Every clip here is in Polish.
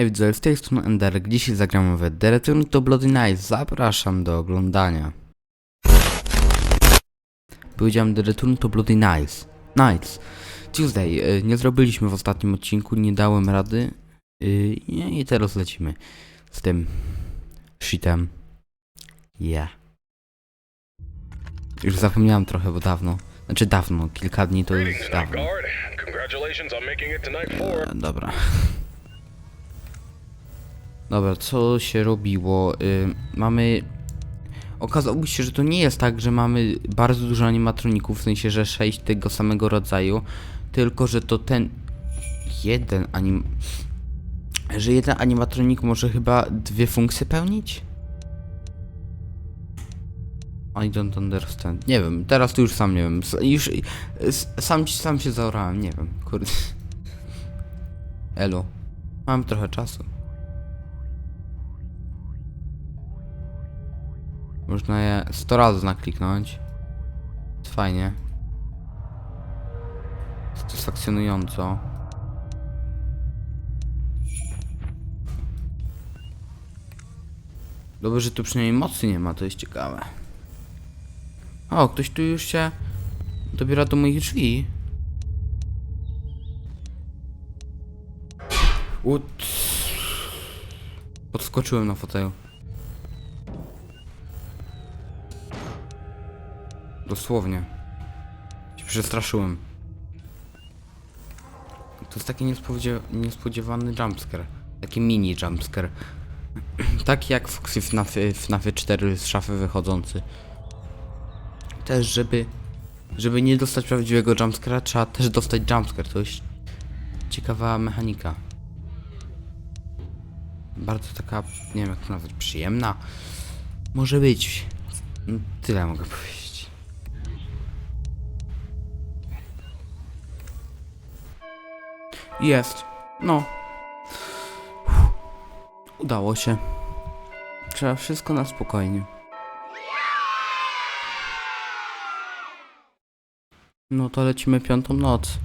Hej widzowie, z tej strony Enderek. Dzisiaj zagramy w The Return to Bloody Nights. Zapraszam do oglądania. Powiedziałem The Return to Bloody Nights. Nights. Tuesday. y, Nie zrobiliśmy w ostatnim odcinku, nie dałem rady. Y, I teraz lecimy z tym shitem. Yeah. Już zapomniałem trochę, bo dawno. Znaczy dawno, kilka dni to już Night dawno. Guard. Congratulations Dobra, co się robiło? Y, mamy... Okazało się, że to nie jest tak, że mamy bardzo dużo animatroników, w sensie, że sześć tego samego rodzaju, tylko, że to ten jeden anim... Że jeden animatronik może chyba dwie funkcje pełnić? I don't understand. Nie wiem, teraz to już sam nie wiem. Już sam, sam się zaorałem, nie wiem, kurde. Elo. Mam trochę czasu. Można je 100 razy nakliknąć. Fajnie. Satysfakcjonująco. Dobrze, że tu przynajmniej mocy nie ma, to jest ciekawe. O, ktoś tu już się dobiera do moich drzwi. Ut. Podskoczyłem na fotelu. Dosłownie. Przestraszyłem. To jest taki niespodzie niespodziewany jumpscare. Taki mini jumpscare. taki jak Foxy FNAFy, FNAFy 4 z szafy wychodzący. Też, żeby... Żeby nie dostać prawdziwego jumpscare'a, trzeba też dostać jumpscare. To jest ciekawa mechanika bardzo taka, nie wiem jak to nazwać, przyjemna. Może być. Tyle mogę powiedzieć. Jest. No. Udało się. Trzeba wszystko na spokojnie. No to lecimy piątą noc.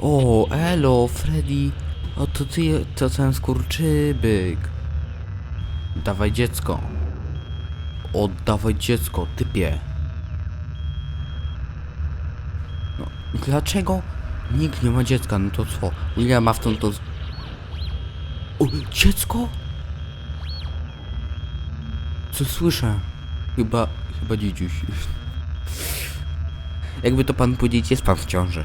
O, elo, Freddy. O, to ty, to ten skurczybyk. Dawaj dziecko. Oddawaj dziecko, typie. No, dlaczego nikt nie ma dziecka? No to co? William Afton to... O, dziecko? Co słyszę? Chyba, chyba dziedziuś. Jakby to pan powiedzieć, jest pan w ciąży.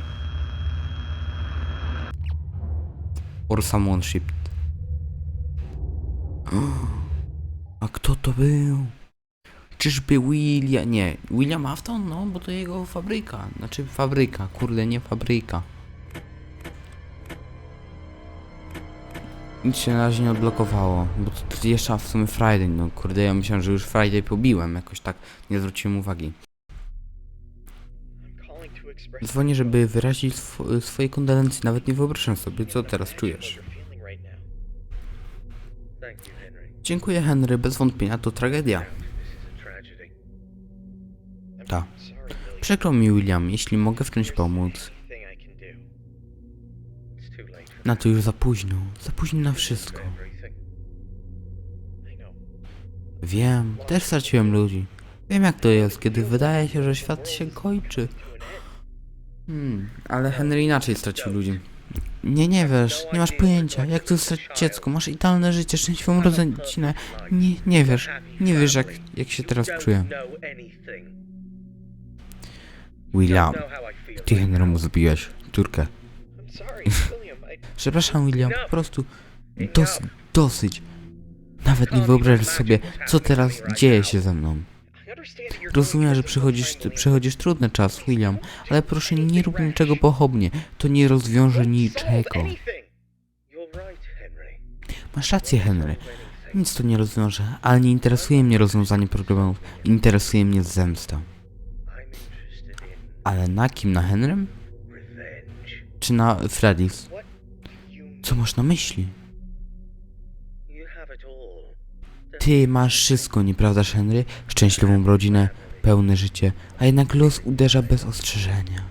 Or someone shipped. A kto to był? Czyżby William... Nie, William Afton? No, bo to jego fabryka. Znaczy fabryka, kurde, nie fabryka. Nic się na razie nie odblokowało, bo to, jeszcze w sumie Friday, no kurde, ja myślałem, że już Friday pobiłem, jakoś tak nie zwróciłem uwagi. Dzwonię, żeby wyrazić sw swoje kondolencje, nawet nie wyobrażam sobie, co teraz czujesz. Dziękuję, Henry, bez wątpienia to tragedia. Ta. Przykro mi, William, jeśli mogę w czymś pomóc. Na to już za późno, za późno na wszystko. Wiem, też straciłem ludzi. Wiem jak to jest, kiedy wydaje się, że świat się kończy. Hmm, ale Henry inaczej stracił ludzi. Nie, nie wiesz, nie masz pojęcia, jak to stracić dziecko, masz idealne życie, szczęśliwą rodzinę. Nie, nie wiesz, nie wiesz jak, jak się teraz czuję. William, ty Henrymu zabiłeś córkę. Przepraszam William, po prostu dos dosyć. Nawet nie wyobrażasz sobie, co teraz dzieje się ze mną. Rozumiem, że przechodzisz, przechodzisz trudny czas, William, ale proszę nie rób niczego pochopnie. To nie rozwiąże niczego. Masz rację, Henry. Nic to nie rozwiąże, ale nie interesuje mnie rozwiązanie problemów. Interesuje mnie zemsta. Ale na kim? Na Henrym? Czy na Freddy's? Co masz na myśli? Ty masz wszystko, nieprawdaż, Henry? Szczęśliwą rodzinę, pełne życie, a jednak los uderza bez ostrzeżenia.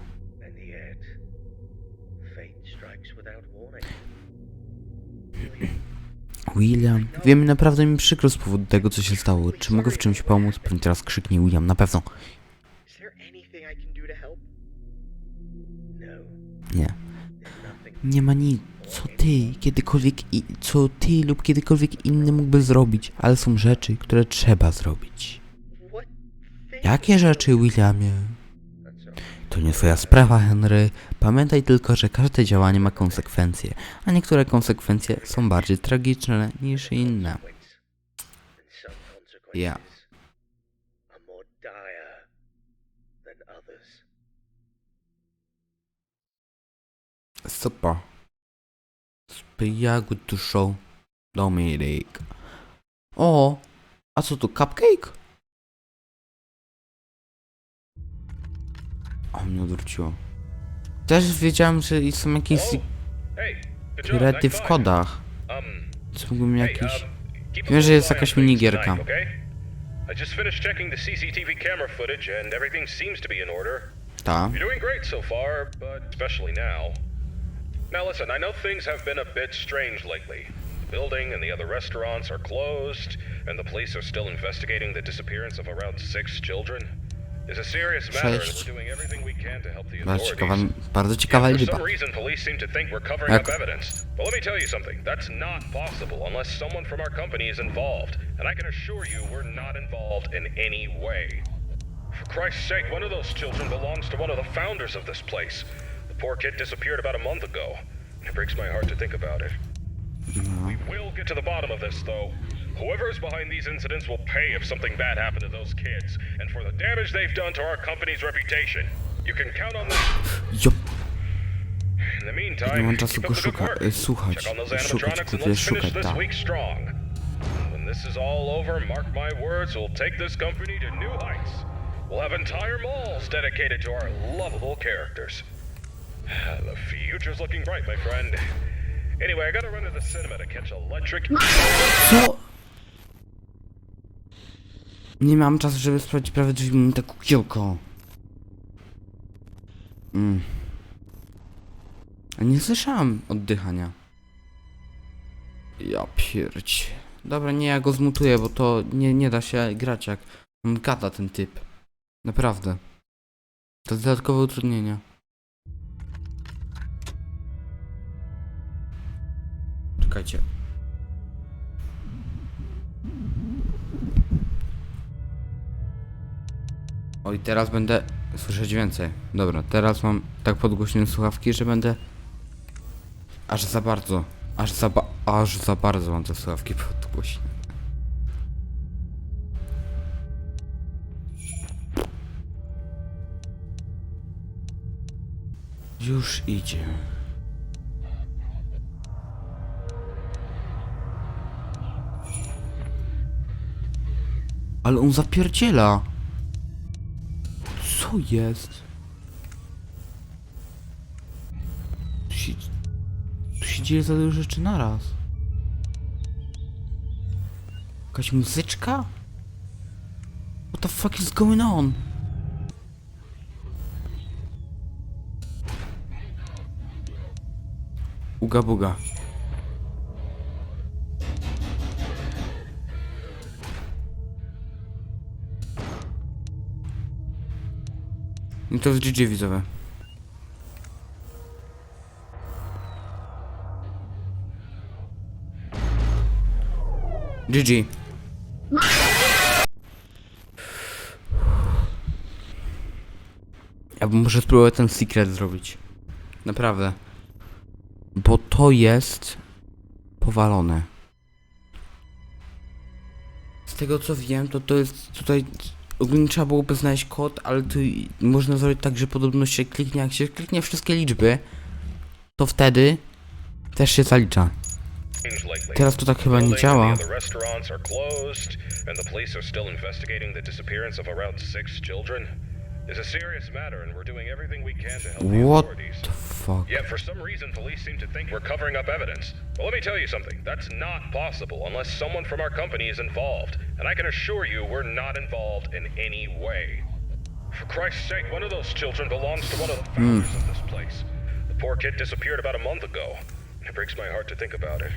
William, wiem, naprawdę mi przykro z powodu tego, co się stało. Czy mogę w czymś pomóc? Pewnie teraz krzyknie William, na pewno. No, Nie. Nie ma nic, co ty kiedykolwiek i co ty lub kiedykolwiek inny mógłby zrobić, ale są rzeczy, które trzeba zrobić. Jakie rzeczy, Williamie? To nie twoja sprawa, Henry. Pamiętaj tylko, że każde działanie ma konsekwencje, a niektóre konsekwencje są bardziej tragiczne niż inne. Consequence. And Spijagu duszą. Dominik. O, a co tu, cupcake? O, mnie odwróciło. Też wiedziałem, że są jakieś Nice w kodach. Co mógłbym jakiś... Wiem, że jest jakaś minigierka. I just finished checking the CCTV camera footage and everything seems to be in order. Ta. You're doing great so far, but especially now. Now listen, I know things have been a bit strange lately. The building and the other restaurants are closed, and the police are still investigating the disappearance of around six children. It's a serious matter, and we're doing everything we can to help the Bardzo ciekawa, authorities. bardzo ciekawa For liczba. some reason, police seem to think we're covering Jak- up evidence. But let me tell you something. That's not possible unless someone from our company is involved. And I can assure you we're not involved in any way. For Christ's sake, one of those children belongs to one of the founders of this place. The poor kid disappeared about a month ago. It breaks my heart to think about it. We will get to the bottom of this, though. Whoever's behind these incidents will pay if something bad happened to those kids, and for the damage they've done to our company's reputation. You can count on this. Jo, In the meantime, nie mam czasu keep go up the good szuka, słuchać. Check on those Szukać, animatronics and kurde, let's finish szukać, this tak. week strong. When this is all over, mark my words, we'll take this company to new heights. We'll have entire malls dedicated to our lovable characters. The future's looking bright, my friend. Anyway, I gotta run to the cinema to catch Electric. Co? Nie mam czasu, żeby sprawdzić prawie drzwi, mam tak kukiełko. Mm. Nie słyszałem oddychania. Ja pierć. Dobra, nie, ja go zmutuję, bo to nie, nie da się grać jak... On gada ten typ. Naprawdę. To dodatkowe utrudnienie. Czekajcie. Oj, teraz będę słyszeć więcej. Dobra, teraz mam tak podgłośnione słuchawki, że będę aż za bardzo, aż za ba aż za bardzo mam te słuchawki podgłośnione. Już idzie. Ale on zapierdziela. Co jest? Tu się, tu się dzieje za dużo rzeczy naraz. Jakaś muzyczka? What the fuck is going on? Uga buga. I to jest GG widzowie. GG. Ja muszę spróbować ten secret zrobić. Naprawdę. Bo to jest powalone. Z tego co wiem, to to jest tutaj ogólnie trzeba byłoby znaleźć kod, ale tu można zrobić tak, że podobno się kliknie, jak się kliknie wszystkie liczby, to wtedy też się zalicza. Teraz to tak chyba nie działa. And the other restaurants are closed, and the police are still investigating the disappearance of around six children. It's a serious matter, and we're doing everything we can to help the What authorities. the fuck? Yet for some reason, police seem to think we're covering up evidence. Well, let me tell you something. That's not possible unless someone from our company is involved. And I can assure you we're not involved in any way. For Christ's sake, one of those children belongs to one of the hmm. founders of this place. The poor kid disappeared about a month ago. It breaks my heart to think about it.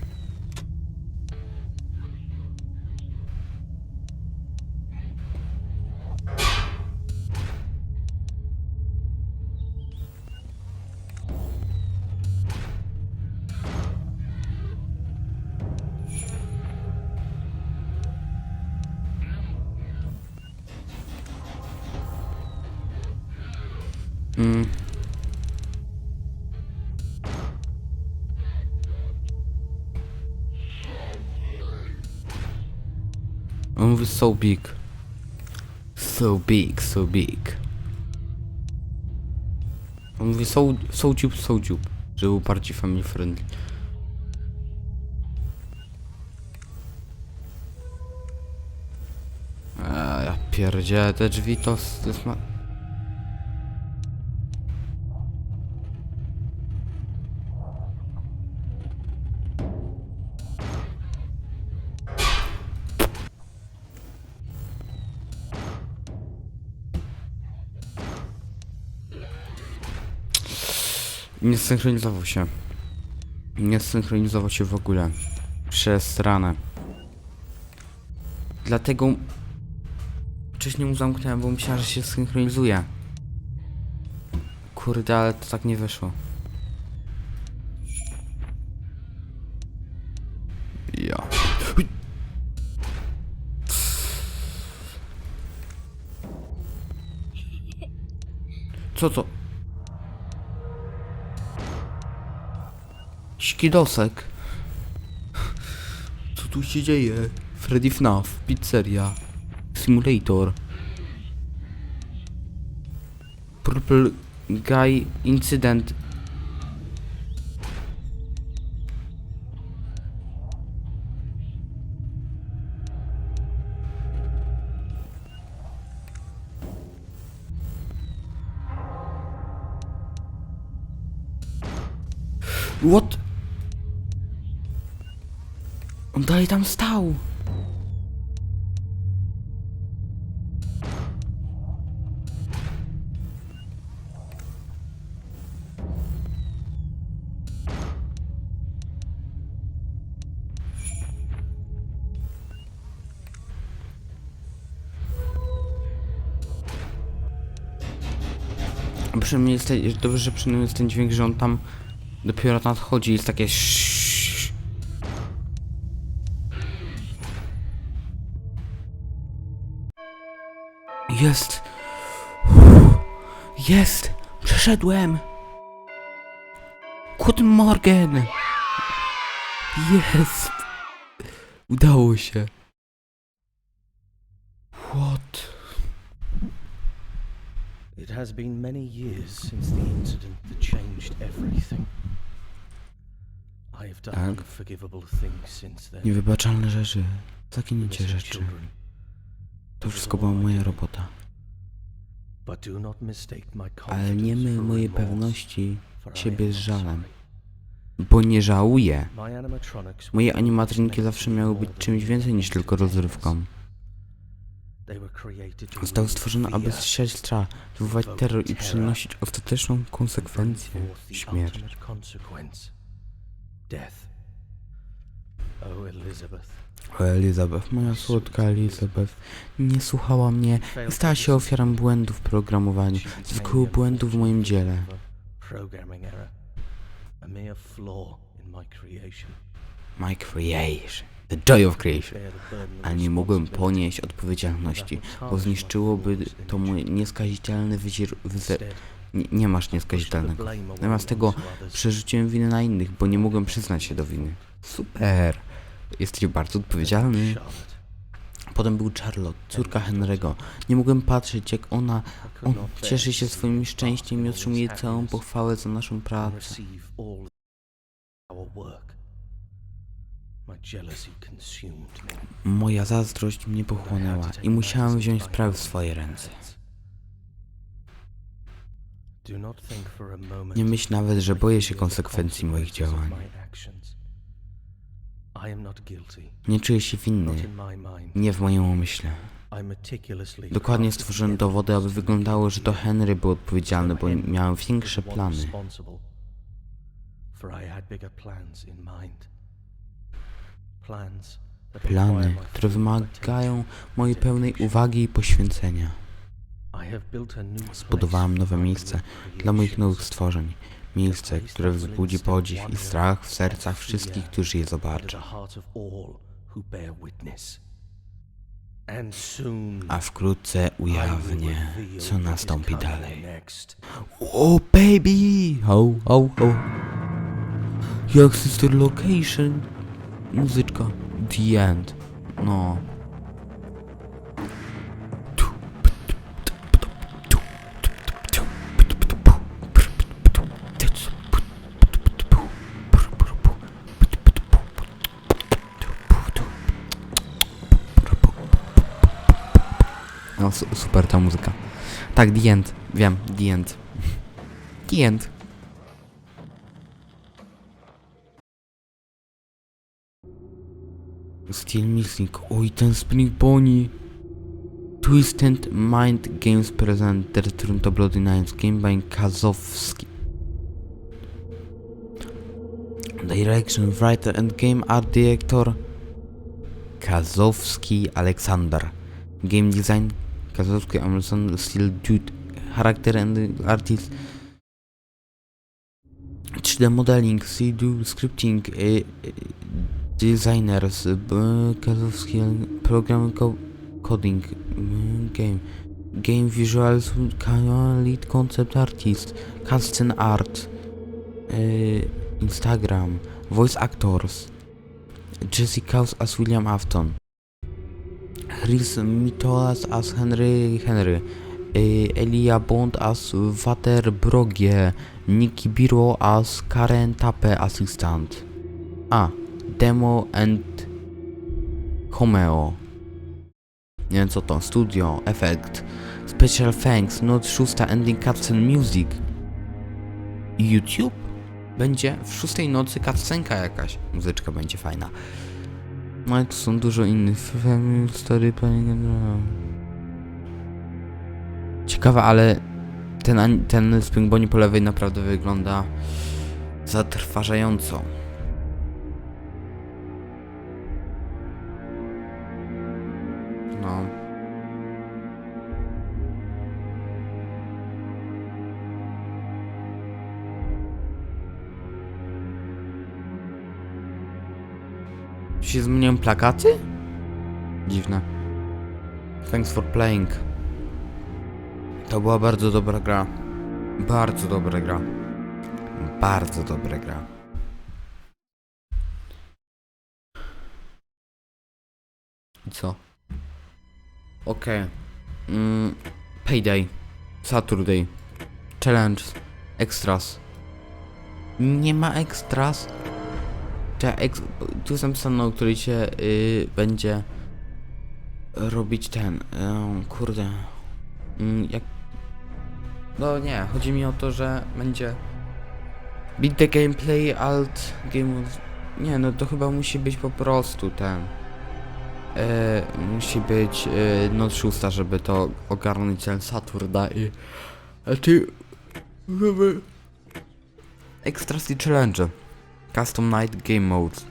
Mm. On mówi so big. So big, so big. On mówi so, so dziób, so dziób. Że był bardziej family friendly. Eee, ja pierdzielę te drzwi to, to jest ma... Nie synchronizował się. Nie synchronizował się w ogóle. Przez ranę. Dlatego wcześniej mu zamknąłem, bo myślałem, że się synchronizuje. Kurde, ale to tak nie wyszło. Ja. Co to? Skidosek. Co tu się dzieje? Freddy FNAF, pizzeria, simulator. Purple Guy Incident. What? On dalej tam stał. Przynajmniej jest dobrze, że przynajmniej jest ten dźwięk, że on tam dopiero nadchodzi, jest takie Jest! Jest! Przeszedłem! Guten Morgen! Jest! Udało się. What? It has been many years since the incident that changed everything. I have done Tak. unforgivable things since then. Niewybaczalne rzeczy. Zaginięcie Innocent rzeczy. To wszystko była moja robota. Ale nie for mojej pewności siebie z żalem. Bo nie żałuję. Moje animatroniki zawsze miały być czymś więcej niż tylko rozrywką. Zostały stworzone, aby strzelać strach, wywołać terror i przynosić ostateczną konsekwencję śmierć. Death. Oh, Elizabeth. O Elizabeth, moja słodka Elizabeth, nie słuchała mnie i stała się ofiarą błędów w programowaniu, zwykłych błędów w moim dziele. My creation. The joy of creation. Ale nie mogłem ponieść odpowiedzialności, bo zniszczyłoby to mój nieskazitelny wyzier... Wyzer... Nie, nie masz nieskazitelnego. Zamiast tego przerzuciłem winę na innych, bo nie mogłem przyznać się do winy. Super! Jesteś bardzo odpowiedzialny. Potem był Charlotte, córka Henry'ego. Nie mogłem patrzeć, jak ona on cieszy się swoim szczęściem i otrzymuje całą pochwałę za naszą pracę. Moja zazdrość mnie pochłonęła i musiałem wziąć sprawy w swoje ręce. Nie myśl nawet, że boję się konsekwencji moich działań. Nie czuję się winny, nie w moim umyśle. Dokładnie stworzyłem dowody, aby wyglądało, że to Henry był odpowiedzialny, bo miałem większe plany. Plany, które wymagają mojej pełnej uwagi i poświęcenia. Zbudowałem nowe miejsce dla moich nowych stworzeń. Miejsce, które wzbudzi podziw i strach w sercach wszystkich, którzy je zobaczą. A wkrótce ujawnię, co nastąpi dalej. Next. O baby! Ho, ho, ho. Jak sister location? Muzyczka. The end. No. No, su- super ta muzyka. Tak, The End. Wiem, The End. The End. Steel Missing. Oj, ten Spring Pony. Twisted Mind Games present The Return to Bloody Nights. Game by Kazowski. Direction, writer and game art director Kazowski Aleksander. Game design Kazowski Amazon Steel Dude. Character and artist 3D modeling, CDU scripting, y, y, designers, y, Kazowski program co coding, y, game, game visuals, lead concept artist, custom art, y, Instagram, voice actors, Jessica House as William Afton, Chris Mitolas as Henry Henry, y, Elia Bond as Water Brogie, Nikki Biro as Karen Tappe Assistant. A. Demo and Homeo. Nie wiem co to. Studio, Effect, Special Thanks, Note 6, Ending Cutscene Music. YouTube? Będzie w szóstej nocy cutscenka jakaś. Muzyczka będzie fajna. No ale tu są dużo innych. Story Planning and... Ciekawe, ale ten, ten Spring Bonnie po lewej naprawdę wygląda zatrważająco. Czy się zmieniają plakaty? Dziwne. Thanks for playing. To była bardzo dobra gra. Bardzo dobra gra. Bardzo dobra gra. I co? Okej. Mm, payday. Saturday. Challenge. Extras. Nie ma extras. Ex tu jest napisane, o której się y, będzie robić ten. y, kurde. Mm, jak no nie, chodzi mi o to, że będzie beat the gameplay, alt game of... Nie, no to chyba musi być po prostu ten... E, musi być e, noc szósta, żeby to ogarnąć ten Saturday. A ty... Żeby... Extras i challenge. Custom Night Game Modes.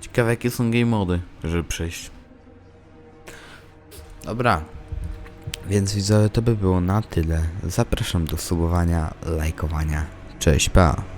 Ciekawe jakie są game mody, żeby przejść. Dobra, więc widzowie, to by było na tyle. Zapraszam do subowania, lajkowania. Cześć, pa!